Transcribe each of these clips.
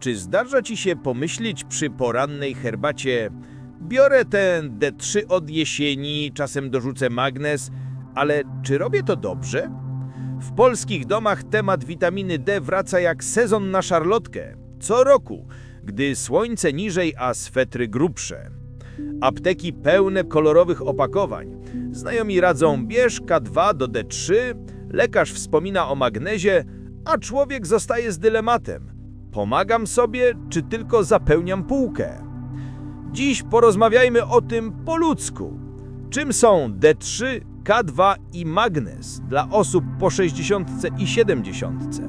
Czy zdarza ci się pomyśleć przy porannej herbacie, biorę ten D3 od jesieni, czasem dorzucę magnez, ale czy robię to dobrze? W polskich domach temat witaminy D wraca jak sezon na szarlotkę. Co roku, gdy słońce niżej, a swetry grubsze. Apteki pełne kolorowych opakowań. Znajomi radzą bierz K2 do D3, lekarz wspomina o magnezie, a człowiek zostaje z dylematem. Pomagam sobie, czy tylko zapełniam półkę? Dziś porozmawiajmy o tym po ludzku. Czym są D3, K2 i magnez dla osób po 60 i 70?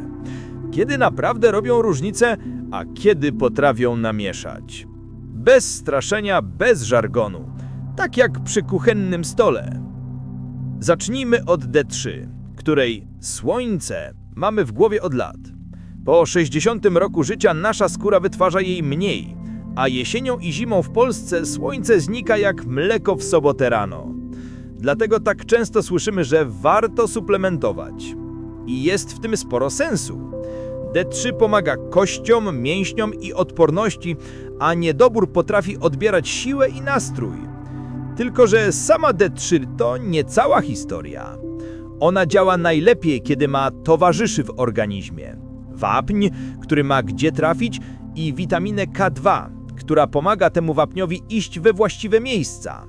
Kiedy naprawdę robią różnicę, a kiedy potrafią namieszać? Bez straszenia, bez żargonu. Tak jak przy kuchennym stole. Zacznijmy od D3, której słońce mamy w głowie od lat. Po 60 roku życia nasza skóra wytwarza jej mniej, a jesienią i zimą w Polsce słońce znika jak mleko w sobotę rano. Dlatego tak często słyszymy, że warto suplementować. I jest w tym sporo sensu. D3 pomaga kościom, mięśniom i odporności, a niedobór potrafi odbierać siłę i nastrój. Tylko, że sama D3 to nie cała historia. Ona działa najlepiej, kiedy ma towarzyszy w organizmie. Wapń, który ma gdzie trafić i witaminę K2, która pomaga temu wapniowi iść we właściwe miejsca.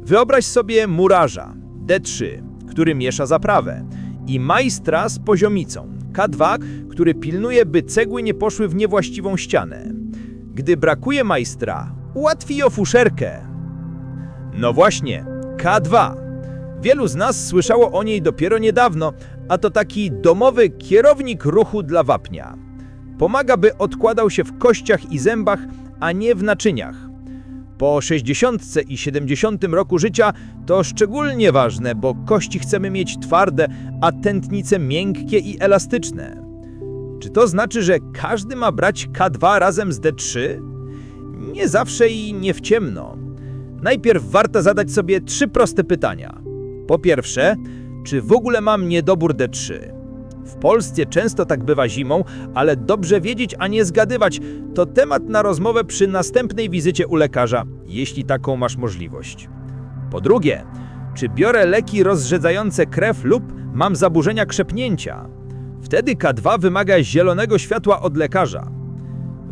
Wyobraź sobie murarza D3, który miesza zaprawę i majstra z poziomicą K2, który pilnuje, by cegły nie poszły w niewłaściwą ścianę. Gdy brakuje majstra, ułatwi o fuszerkę. No właśnie, K2. Wielu z nas słyszało o niej dopiero niedawno, a to taki domowy kierownik ruchu dla wapnia. Pomaga, by odkładał się w kościach i zębach, a nie w naczyniach. Po 60 i 70 roku życia to szczególnie ważne, bo kości chcemy mieć twarde, a tętnice miękkie i elastyczne. Czy to znaczy, że każdy ma brać K2 razem z D3? Nie zawsze i nie w ciemno. Najpierw warto zadać sobie trzy proste pytania. Po pierwsze, czy w ogóle mam niedobór D3? W Polsce często tak bywa zimą, ale dobrze wiedzieć, a nie zgadywać, to temat na rozmowę przy następnej wizycie u lekarza, jeśli taką masz możliwość. Po drugie, czy biorę leki rozrzedzające krew lub mam zaburzenia krzepnięcia? Wtedy K2 wymaga zielonego światła od lekarza.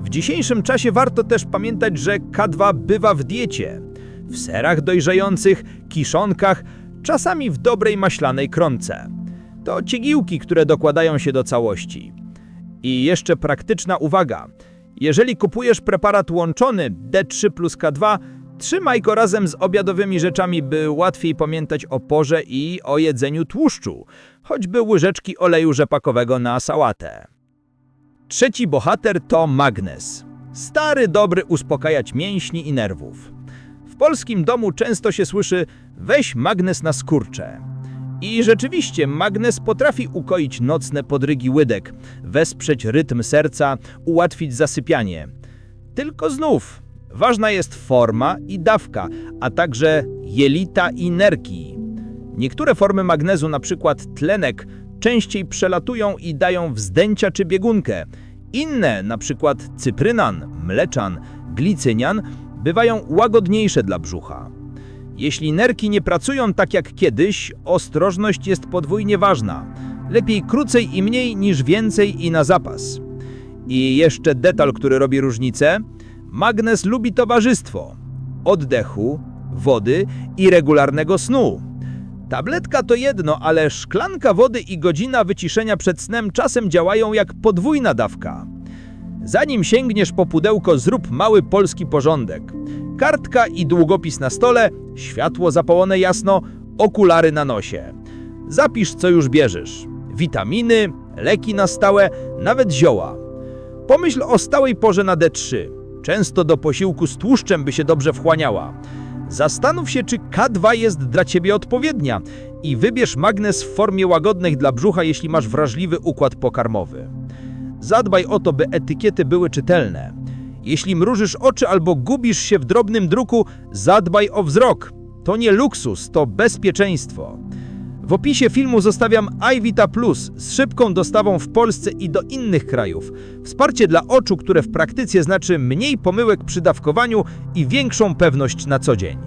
W dzisiejszym czasie warto też pamiętać, że K2 bywa w diecie, w serach dojrzających, kiszonkach, czasami w dobrej maślanej kromce. To cegiełki, które dokładają się do całości. I jeszcze praktyczna uwaga. Jeżeli kupujesz preparat łączony D3 plus K2, trzymaj go razem z obiadowymi rzeczami, by łatwiej pamiętać o porze i o jedzeniu tłuszczu, choćby łyżeczki oleju rzepakowego na sałatę. Trzeci bohater to magnez. Stary, dobry uspokajać mięśni i nerwów. Polskim domu często się słyszy weź magnez na skurcze. I rzeczywiście magnez potrafi ukoić nocne podrygi łydek, wesprzeć rytm serca, ułatwić zasypianie. Tylko znów, ważna jest forma i dawka, a także jelita i nerki. Niektóre formy magnezu, np. tlenek, częściej przelatują i dają wzdęcia czy biegunkę. Inne, np. cyprynan, mleczan, glicynian, bywają łagodniejsze dla brzucha. Jeśli nerki nie pracują tak jak kiedyś, ostrożność jest podwójnie ważna. Lepiej krócej i mniej niż więcej i na zapas. I jeszcze detal, który robi różnicę. Magnez lubi towarzystwo, oddechu, wody i regularnego snu. Tabletka to jedno, ale szklanka wody i godzina wyciszenia przed snem czasem działają jak podwójna dawka. Zanim sięgniesz po pudełko, zrób mały polski porządek. Kartka i długopis na stole, światło zapalone jasno, okulary na nosie. Zapisz, co już bierzesz. Witaminy, leki na stałe, nawet zioła. Pomyśl o stałej porze na D3. Często do posiłku z tłuszczem by się dobrze wchłaniała. Zastanów się, czy K2 jest dla Ciebie odpowiednia i wybierz magnez w formie łagodnej dla brzucha, jeśli masz wrażliwy układ pokarmowy. Zadbaj o to, by etykiety były czytelne. Jeśli mrużysz oczy albo gubisz się w drobnym druku, zadbaj o wzrok. To nie luksus, to bezpieczeństwo. W opisie filmu zostawiam iVita Plus z szybką dostawą w Polsce i do innych krajów. Wsparcie dla oczu, które w praktyce znaczy mniej pomyłek przy dawkowaniu i większą pewność na co dzień.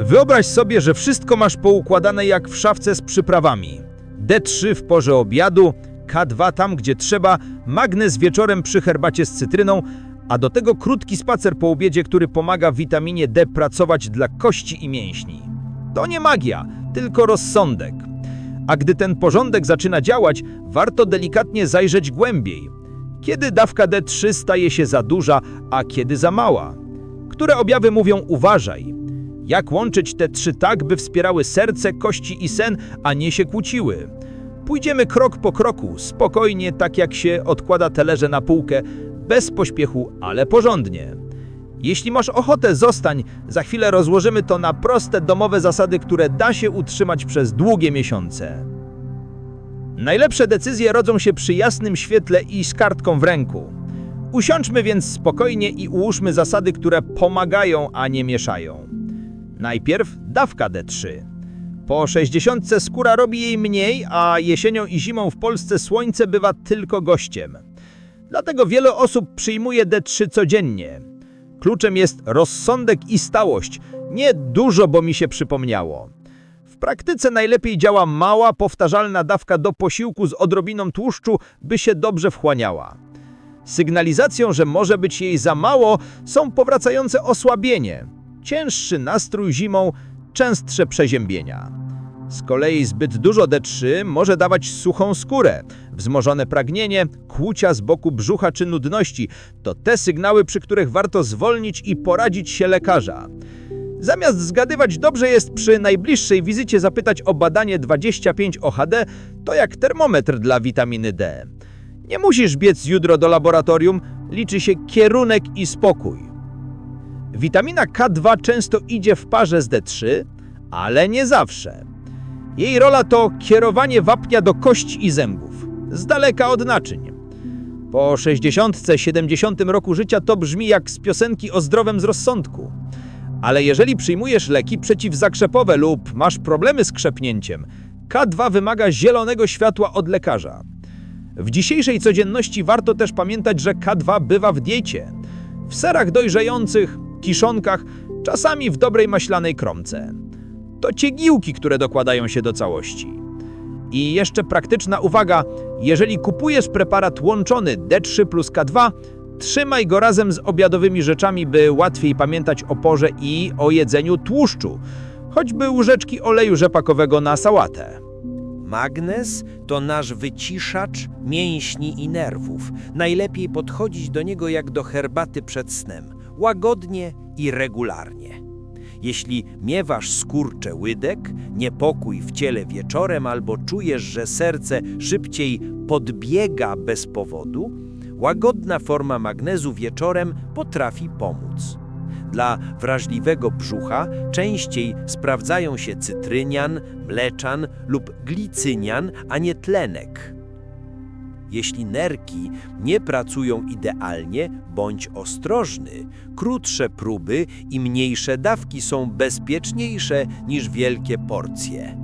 Wyobraź sobie, że wszystko masz poukładane jak w szafce z przyprawami. D3 w porze obiadu, K2 tam gdzie trzeba, magnez wieczorem przy herbacie z cytryną, a do tego krótki spacer po obiedzie, który pomaga witaminie D pracować dla kości i mięśni. To nie magia, tylko rozsądek. A gdy ten porządek zaczyna działać, warto delikatnie zajrzeć głębiej. Kiedy dawka D3 staje się za duża, a kiedy za mała? Które objawy mówią uważaj? Jak łączyć te trzy tak, by wspierały serce, kości i sen, a nie się kłóciły? Pójdziemy krok po kroku, spokojnie, tak jak się odkłada talerze na półkę, bez pośpiechu, ale porządnie. Jeśli masz ochotę, zostań, za chwilę rozłożymy to na proste domowe zasady, które da się utrzymać przez długie miesiące. Najlepsze decyzje rodzą się przy jasnym świetle i z kartką w ręku. Usiądźmy więc spokojnie i ułóżmy zasady, które pomagają, a nie mieszają. Najpierw dawka D3. Po 60 skóra robi jej mniej, a jesienią i zimą w Polsce słońce bywa tylko gościem. Dlatego wiele osób przyjmuje D3 codziennie. Kluczem jest rozsądek i stałość. Nie dużo, bo mi się przypomniało. W praktyce najlepiej działa mała, powtarzalna dawka do posiłku z odrobiną tłuszczu, by się dobrze wchłaniała. Sygnalizacją, że może być jej za mało, są powracające osłabienie, cięższy nastrój zimą, częstsze przeziębienia. Z kolei zbyt dużo D3 może dawać suchą skórę, wzmożone pragnienie, kłucia z boku brzucha czy nudności. To te sygnały, przy których warto zwolnić i poradzić się lekarza. Zamiast zgadywać, dobrze jest przy najbliższej wizycie zapytać o badanie 25 OHD, to jak termometr dla witaminy D. Nie musisz biec jutro do laboratorium, liczy się kierunek i spokój. Witamina K2 często idzie w parze z D3, ale nie zawsze. Jej rola to kierowanie wapnia do kości i zębów, z daleka od naczyń. Po 60-70 roku życia to brzmi jak z piosenki o zdrowym z rozsądku. Ale jeżeli przyjmujesz leki przeciwzakrzepowe lub masz problemy z krzepnięciem, K2 wymaga zielonego światła od lekarza. W dzisiejszej codzienności warto też pamiętać, że K2 bywa w diecie. W serach dojrzających, kiszonkach, czasami w dobrej maślanej kromce. To ciegiłki, które dokładają się do całości. I jeszcze praktyczna uwaga, jeżeli kupujesz preparat łączony D3 plus K2, trzymaj go razem z obiadowymi rzeczami, by łatwiej pamiętać o porze i o jedzeniu tłuszczu, choćby łyżeczki oleju rzepakowego na sałatę. Magnez to nasz wyciszacz mięśni i nerwów. Najlepiej podchodzić do niego jak do herbaty przed snem, łagodnie i regularnie. Jeśli miewasz skurcze łydek, niepokój w ciele wieczorem albo czujesz, że serce szybciej podbiega bez powodu, łagodna forma magnezu wieczorem potrafi pomóc. Dla wrażliwego brzucha częściej sprawdzają się cytrynian, mleczan lub glicynian, a nie tlenek. Jeśli nerki nie pracują idealnie, bądź ostrożny. Krótsze próby i mniejsze dawki są bezpieczniejsze niż wielkie porcje.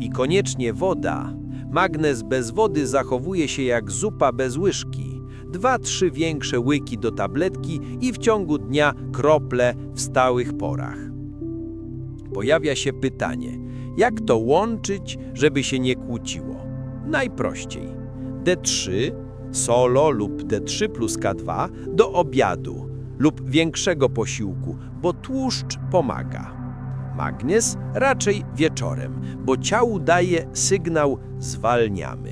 I koniecznie woda. Magnez bez wody zachowuje się jak zupa bez łyżki. Dwa, trzy większe łyki do tabletki i w ciągu dnia krople w stałych porach. Pojawia się pytanie, jak to łączyć, żeby się nie kłóciło? Najprościej. D3, solo lub D3 plus K2 do obiadu lub większego posiłku, bo tłuszcz pomaga. Magnez raczej wieczorem, bo ciału daje sygnał zwalniamy.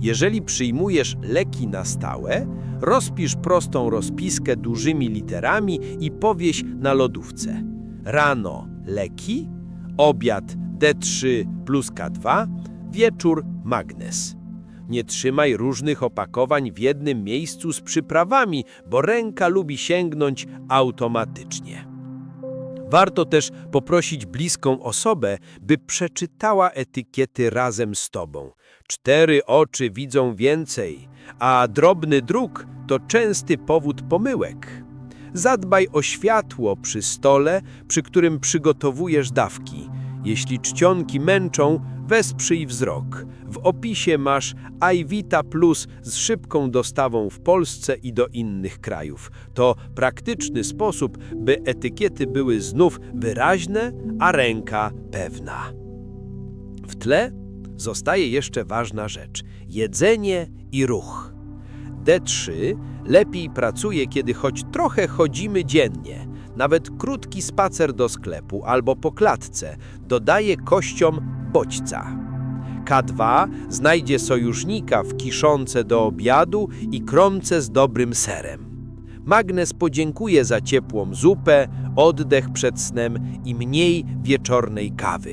Jeżeli przyjmujesz leki na stałe, rozpisz prostą rozpiskę dużymi literami i powieś na lodówce. Rano leki, obiad D3 plus K2, wieczór magnez. Nie trzymaj różnych opakowań w jednym miejscu z przyprawami, bo ręka lubi sięgnąć automatycznie. Warto też poprosić bliską osobę, by przeczytała etykiety razem z tobą. Cztery oczy widzą więcej, a drobny druk to częsty powód pomyłek. Zadbaj o światło przy stole, przy którym przygotowujesz dawki Jeśli czcionki męczą, wesprzyj wzrok. W opisie masz iVita Plus z szybką dostawą w Polsce i do innych krajów. To praktyczny sposób, by etykiety były znów wyraźne, a ręka pewna. W tle zostaje jeszcze ważna rzecz jedzenie i ruch. D3 lepiej pracuje, kiedy choć trochę chodzimy dziennie. Nawet krótki spacer do sklepu albo po klatce dodaje kościom bodźca. K2 znajdzie sojusznika w kiszonce do obiadu i kromce z dobrym serem. Magnes podziękuje za ciepłą zupę, oddech przed snem i mniej wieczornej kawy.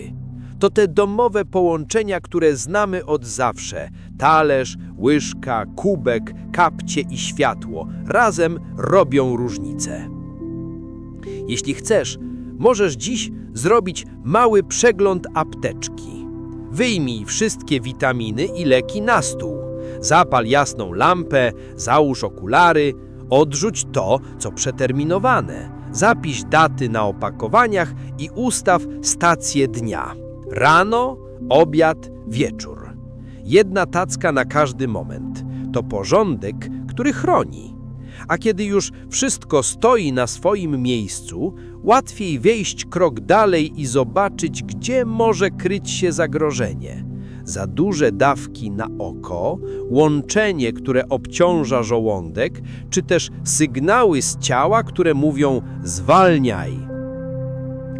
To te domowe połączenia, które znamy od zawsze. Talerz, łyżka, kubek, kapcie i światło razem robią różnicę. Jeśli chcesz, możesz dziś zrobić mały przegląd apteczki. Wyjmij wszystkie witaminy i leki na stół. Zapal jasną lampę, załóż okulary, odrzuć to, co przeterminowane. Zapisz daty na opakowaniach i ustaw stację dnia. Rano, obiad, wieczór. Jedna tacka na każdy moment. To porządek, który chroni. A kiedy już wszystko stoi na swoim miejscu, łatwiej wejść krok dalej i zobaczyć, gdzie może kryć się zagrożenie. Za duże dawki na oko, łączenie, które obciąża żołądek, czy też sygnały z ciała, które mówią zwalniaj.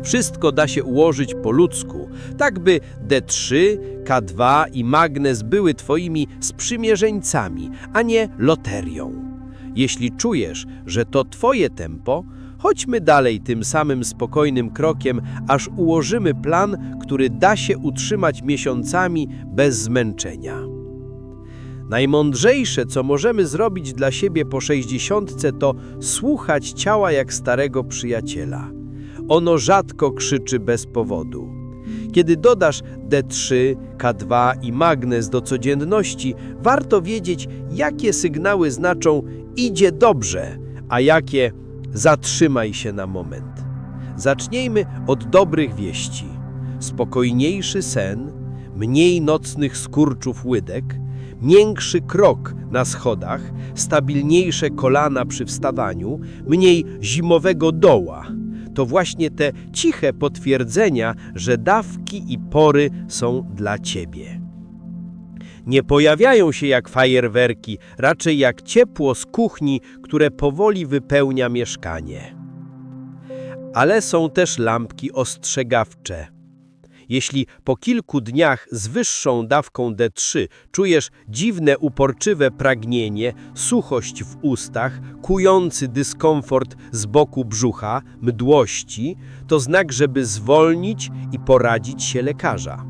Wszystko da się ułożyć po ludzku, tak by D3, K2 i magnes były twoimi sprzymierzeńcami, a nie loterią. Jeśli czujesz, że to twoje tempo, chodźmy dalej tym samym spokojnym krokiem, aż ułożymy plan, który da się utrzymać miesiącami bez zmęczenia. Najmądrzejsze, co możemy zrobić dla siebie po sześćdziesiątce, to słuchać ciała jak starego przyjaciela. Ono rzadko krzyczy bez powodu. Kiedy dodasz D3, K2 i magnez do codzienności, warto wiedzieć, jakie sygnały znaczą idzie dobrze, a jakie zatrzymaj się na moment. Zacznijmy od dobrych wieści. Spokojniejszy sen, mniej nocnych skurczów łydek, miększy krok na schodach, stabilniejsze kolana przy wstawaniu, mniej zimowego doła. To właśnie te ciche potwierdzenia, że dawki i pory są dla ciebie. Nie pojawiają się jak fajerwerki, raczej jak ciepło z kuchni, które powoli wypełnia mieszkanie. Ale są też lampki ostrzegawcze. Jeśli po kilku dniach z wyższą dawką D3 czujesz dziwne, uporczywe pragnienie, suchość w ustach, kujący dyskomfort z boku brzucha, mdłości, to znak, żeby zwolnić i poradzić się lekarza.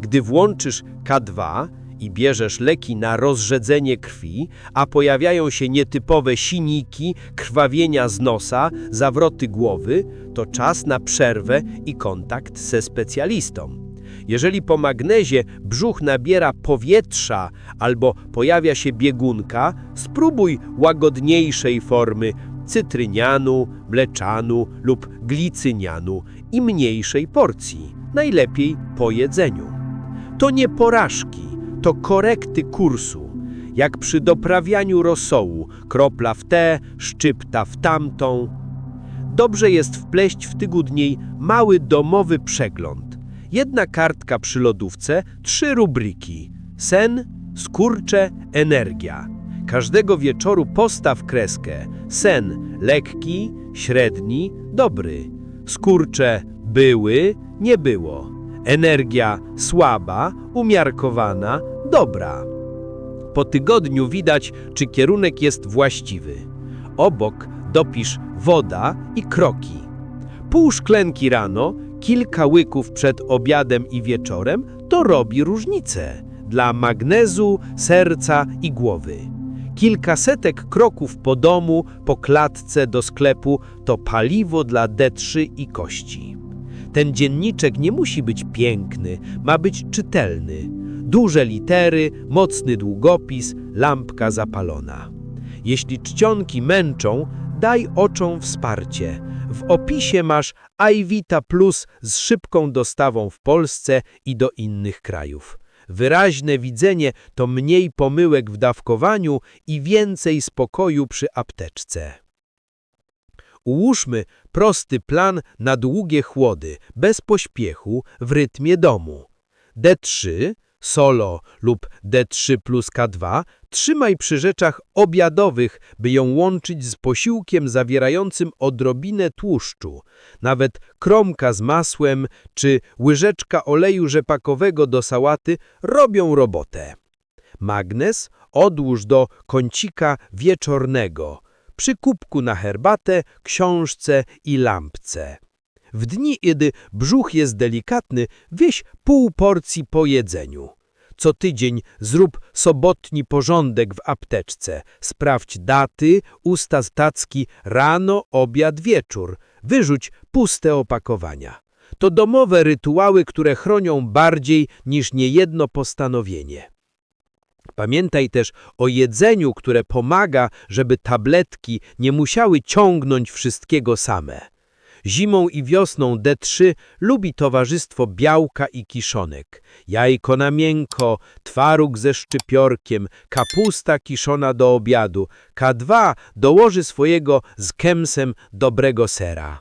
Gdy włączysz K2 i bierzesz leki na rozrzedzenie krwi, a pojawiają się nietypowe siniki, krwawienia z nosa, zawroty głowy, to czas na przerwę i kontakt ze specjalistą. Jeżeli po magnezie brzuch nabiera powietrza albo pojawia się biegunka, spróbuj łagodniejszej formy cytrynianu, mleczanu lub glicynianu i mniejszej porcji, najlepiej po jedzeniu. To nie porażki, to korekty kursu. Jak przy doprawianiu rosołu, kropla w tę, szczypta w tamtą. Dobrze jest wpleść w tygodniej mały domowy przegląd. Jedna kartka przy lodówce, trzy rubryki. Sen, skurcze, energia. Każdego wieczoru postaw kreskę. Sen lekki, średni, dobry. Skurcze były, nie było. Energia słaba, umiarkowana, dobra. Po tygodniu widać, czy kierunek jest właściwy. Obok dopisz woda i kroki. Pół szklenki rano, kilka łyków przed obiadem i wieczorem to robi różnicę dla magnezu, serca i głowy. Kilkasetek kroków po domu, po klatce do sklepu to paliwo dla D3 i kości. Ten dzienniczek nie musi być piękny, ma być czytelny. Duże litery, mocny długopis, lampka zapalona. Jeśli czcionki męczą, Daj oczom wsparcie. W opisie masz iVita Plus z szybką dostawą w Polsce i do innych krajów. Wyraźne widzenie to mniej pomyłek w dawkowaniu i więcej spokoju przy apteczce. Ułóżmy prosty plan na długie chłody, bez pośpiechu, w rytmie domu. D3, solo lub D3 plus K2 trzymaj przy rzeczach obiadowych, by ją łączyć z posiłkiem zawierającym odrobinę tłuszczu. Nawet kromka z masłem czy łyżeczka oleju rzepakowego do sałaty robią robotę. Magnes odłóż do kącika wieczornego, przy kubku na herbatę, książce i lampce. W dni, kiedy brzuch jest delikatny, wieś pół porcji po jedzeniu. Co tydzień zrób sobotni porządek w apteczce. Sprawdź daty, usta tacki, rano, obiad, wieczór. Wyrzuć puste opakowania. To domowe rytuały, które chronią bardziej niż niejedno postanowienie. Pamiętaj też o jedzeniu, które pomaga, żeby tabletki nie musiały ciągnąć wszystkiego same. Zimą i wiosną D3 lubi towarzystwo białka i kiszonek. Jajko na miękko, twaróg ze szczypiorkiem, kapusta kiszona do obiadu. K2 dołoży swojego z kemsem dobrego sera.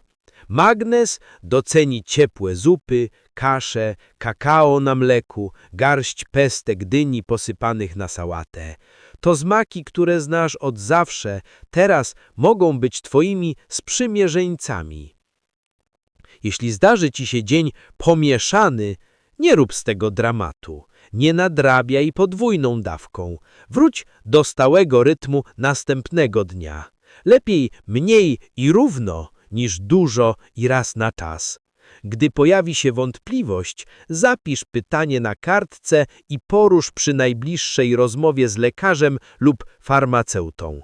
Magnes doceni ciepłe zupy, kasze, kakao na mleku, garść pestek dyni posypanych na sałatę. To smaki, które znasz od zawsze, teraz mogą być twoimi sprzymierzeńcami. Jeśli zdarzy ci się dzień pomieszany, nie rób z tego dramatu. Nie nadrabiaj podwójną dawką. Wróć do stałego rytmu następnego dnia. Lepiej mniej i równo, niż dużo i raz na czas. Gdy pojawi się wątpliwość, zapisz pytanie na kartce i porusz przy najbliższej rozmowie z lekarzem lub farmaceutą.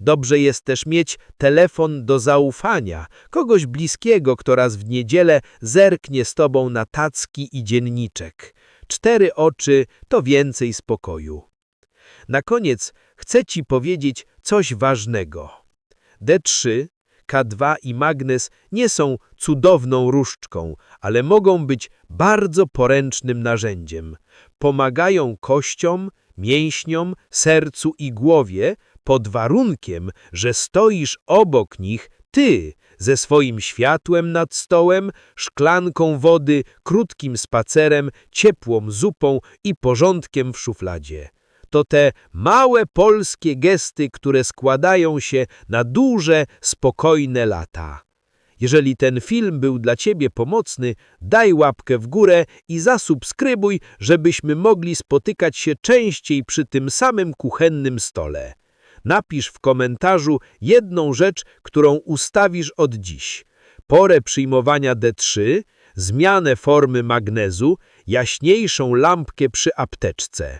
Dobrze jest też mieć telefon do zaufania, kogoś bliskiego, kto raz w niedzielę zerknie z tobą na tacki i dzienniczek. Cztery oczy to więcej spokoju. Na koniec chcę ci powiedzieć coś ważnego. D3, K2 i magnes nie są cudowną różdżką, ale mogą być bardzo poręcznym narzędziem. Pomagają kościom, mięśniom, sercu i głowie pod warunkiem, że stoisz obok nich ty ze swoim światłem nad stołem, szklanką wody, krótkim spacerem, ciepłą zupą i porządkiem w szufladzie. To te małe polskie gesty, które składają się na duże, spokojne lata. Jeżeli ten film był dla Ciebie pomocny, daj łapkę w górę i zasubskrybuj, żebyśmy mogli spotykać się częściej przy tym samym kuchennym stole. Napisz w komentarzu jedną rzecz, którą ustawisz od dziś. Porę przyjmowania D3, zmianę formy magnezu, jaśniejszą lampkę przy apteczce.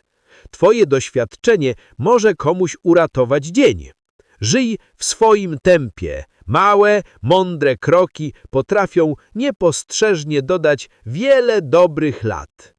Twoje doświadczenie może komuś uratować dzień. Żyj w swoim tempie. Małe, mądre kroki potrafią niepostrzeżnie dodać wiele dobrych lat.